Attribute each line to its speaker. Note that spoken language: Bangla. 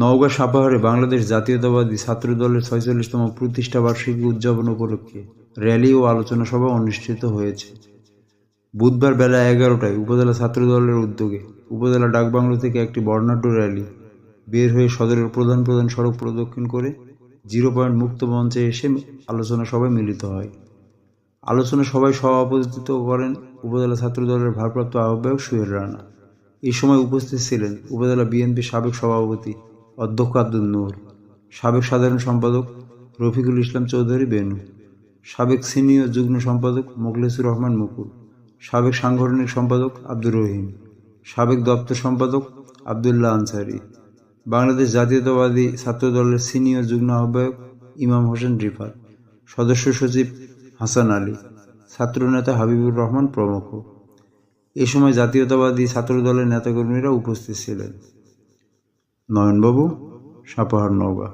Speaker 1: নওগাঁ সাপাহারে বাংলাদেশ জাতীয়তাবাদী ছাত্র দলের ছয়চল্লিশতম প্রতিষ্ঠা বার্ষিকী উদযাপন উপলক্ষে র্যালি ও আলোচনা সভা অনুষ্ঠিত হয়েছে। বুধবার বেলা এগারোটায় উপজেলা ছাত্র দলের উদ্যোগে উপজেলা ডাকবাংলো থেকে একটি বর্ণাঢ্য র্যালি বের হয়ে সদরের প্রধান প্রধান সড়ক প্রদক্ষিণ করে জিরো পয়েন্ট মুক্ত মঞ্চে এসে আলোচনা সভায় মিলিত হয়। আলোচনা সভায় সভাপতিত্ব করেন উপজেলা ছাত্র দলের ভারপ্রাপ্ত আহ্বায়ক সুহেল রানা। এই সময় উপস্থিত ছিলেন উপজেলা বিএনপির সাবেক সভাপতি অধ্যক্ষ আব্দুল নূর, সাবেক সাধারণ সম্পাদক রফিকুল ইসলাম চৌধুরী বেনু, সাবেক সিনিয়র যুগ্ম সম্পাদক মোখলেসুর রহমান মুকুল, সাবেক সাংগঠনিক সম্পাদক আব্দুর রহিম, সাবেক দপ্তর সম্পাদক আবদুল্লাহ আনসারি, বাংলাদেশ জাতীয়তাবাদী ছাত্র দলের সিনিয়র যুগ্ম আহ্বায়ক ইমাম হোসেন রিফাত, সদস্য সচিব হাসান আলী ছাত্রনেতা হাবিবুর রহমান প্রমুখ। এ সময় জাতীয়তাবাদী ছাত্র দলের নেতাকর্মীরা উপস্থিত ছিলেন। নয়নবাবু সাপাহার নওগাঁ।